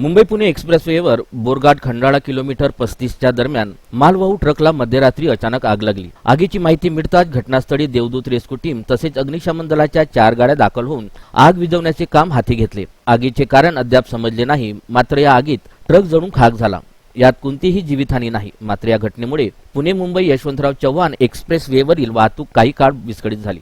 मुंबई पुणे एक्सप्रेसवेवर बोरघाट खंडाळा किलोमीटर पस्तीसच्या दरम्यान मालवाहू ट्रकला मध्यरात्री अचानक आग लागली. आगीची माहिती मिळताच घटनास्थळी देवदूत रेस्क्यू टीम तसेच अग्निशमन दलाच्या चार गाड्या दाखल होऊन आग विझवण्याचे काम हाती घेतले. आगीचे कारण अद्याप समजले नाही मात्र या आगीत ट्रक जळून खाक झाला. यात कोणतीही जीवितहानी नाही मात्र या घटनेमुळे पुणे मुंबई यशवंतराव चव्हाण एक्सप्रेस वेवरील वाहतूक काही काळ विस्कळीत झाली.